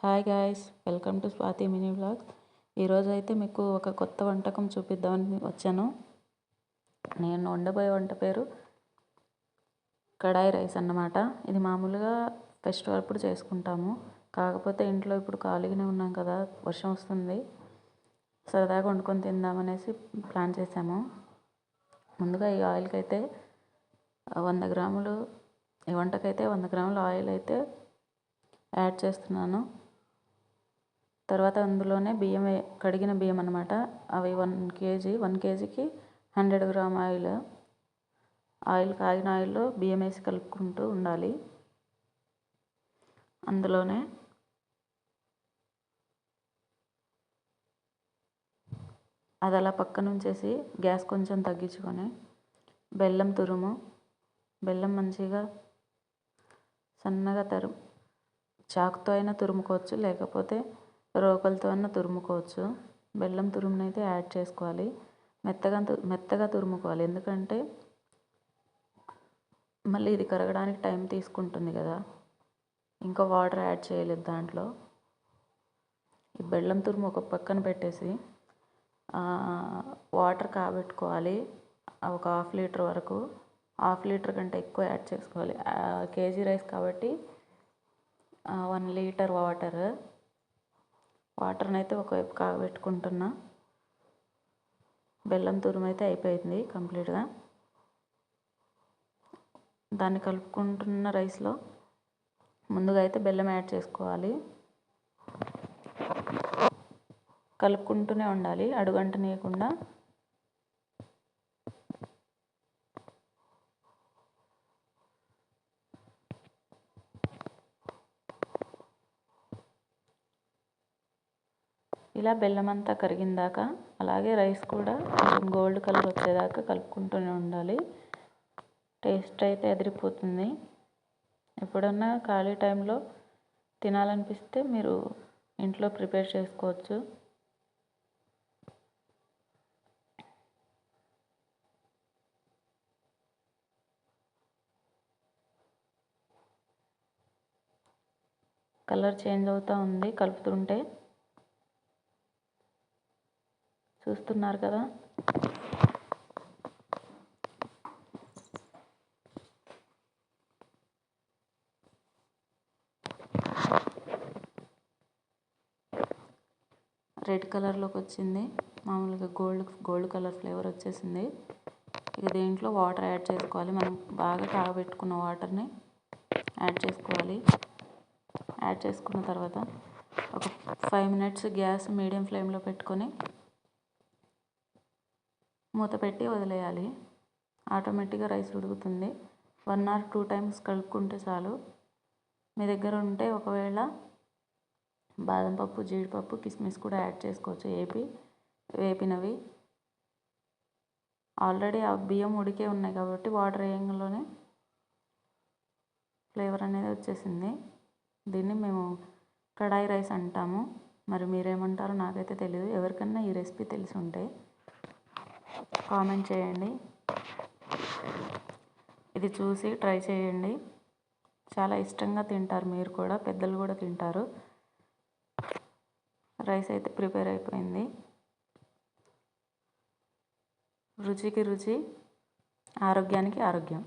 Hi guys. Welcome to Swathi mini blogs ఈరోజు అయితే మీకు ఒక కొత్త వంటకం చూపిద్దామని వచ్చాను. నేను వండబోయే వంట పేరు కడాయి రైస్ అన్నమాట. ఇది మామూలుగా ఫెస్టివల్ అప్పుడు చేసుకుంటాము. కాకపోతే ఇంట్లో ఇప్పుడు ఖాళీగానే ఉన్నాం కదా వర్షం వస్తుంది. సరదాగా వండుకొని తిందామనేసి ప్లాన్ చేసాము. ముందుగా ఈ ఆయిల్కి అయితే వంద గ్రాములు ఈ వంటకైతే వంద గ్రాముల ఆయిల్ అయితే యాడ్ చేస్తున్నాను. తర్వాత అందులోనే బియ్యం కడిగిన బియ్యం అనమాట అవి వన్ కేజీ వన్ కేజీకి హండ్రెడ్ గ్రామ్ ఆయిల్. ఆయిల్ కాగిన ఆయిల్లో బియ్యం వేసి కలుపుకుంటూ ఉండాలి. అందులోనే అది అలా పక్కన ఉంచేసి గ్యాస్ కొంచెం తగ్గించుకొని బెల్లం తురుము. బెల్లం మంచిగా సన్నగా తరు చాకుతో అయినా తురుముకోవచ్చు లేకపోతే రోకలతో అయినా తురుముకోవచ్చు. బెల్లం తురుమునైతే యాడ్ చేసుకోవాలి. మెత్తగా మెత్తగా తురుముకోవాలి. ఎందుకంటే మళ్ళీ ఇది కరగడానికి టైం తీసుకుంటుంది కదా. ఇంకా వాటర్ యాడ్ చేయలేదు దాంట్లో. ఈ బెల్లం తురుము ఒక పక్కన పెట్టేసి వాటర్ కాబెట్టుకోవాలి. ఒక హాఫ్ లీటర్ వరకు. హాఫ్ లీటర్ కంటే ఎక్కువ యాడ్ చేసుకోవాలి. కేజీ రైస్ కాబట్టి వన్ లీటర్ వాటర్. వాటర్ని అయితే ఒకవైపు కాగబెట్టుకుంటున్నా బెల్లం తురుము అయితే అయిపోయింది కంప్లీట్గా. దాన్ని కలుపుకుంటున్న రైస్లో ముందుగా అయితే బెల్లం యాడ్ చేసుకోవాలి. కలుపుకుంటూనే ఉండాలి. అడుగంటనీయకుండా ఇలా బెల్లం అంతా కరిగిందాక అలాగే రైస్ కూడా కొంచెం గోల్డ్ కలర్ వచ్చేదాకా కలుపుకుంటూనే ఉండాలి. టేస్ట్ అయితే ఎదిరిపోతుంది. ఎప్పుడన్నా ఖాళీ టైంలో తినాలనిపిస్తే మీరు ఇంట్లో ప్రిపేర్ చేసుకోవచ్చు. కలర్ చేంజ్ అవుతూ ఉంది. కలుపుతుంటే చూస్తున్నారు కదా. రెడ్ కలర్లోకి వచ్చింది. మామూలుగా గోల్డ్ గోల్డ్ కలర్ ఫ్లేవర్ వచ్చేసింది. ఇక దీంట్లో వాటర్ యాడ్ చేసుకోవాలి. మనం బాగా కాగబెట్టుకున్న వాటర్ని యాడ్ చేసుకోవాలి. యాడ్ చేసుకున్న తర్వాత ఒక ఫైవ్ మినిట్స్ గ్యాస్ మీడియం ఫ్లేమ్లో పెట్టుకొని మూత పెట్టి వదిలేయాలి. ఆటోమేటిక్గా రైస్ ఉడుకుతుంది. వన్ ఆర్ టూ టైమ్స్ కలుపుకుంటే చాలు. మీ దగ్గర ఉంటే ఒకవేళ బాదం పప్పు జీడిపప్పు కిస్మిస్ కూడా యాడ్ చేసుకోవచ్చు ఏపి. వేపినవి. ఆల్రెడీ ఆ బియ్యం ఉడికే ఉన్నాయి కాబట్టి వాటర్ వేయంలోనే ఫ్లేవర్ అనేది వచ్చేసింది. దీన్ని మేము కడాయి రైస్ అంటాము. మరి మీరేమంటారో నాకైతే తెలియదు ఎవరికన్నా ఈ రెసిపీ తెలిసి ఉంటే కామెంట్ చేయండి. ఇది చూసి ట్రై చేయండి. చాలా ఇష్టంగా తింటారు మీరు కూడా పెద్దలు కూడా తింటారు. రైస్ అయితే ప్రిపేర్ అయిపోయింది. రుచికి రుచి ఆరోగ్యానికి ఆరోగ్యం.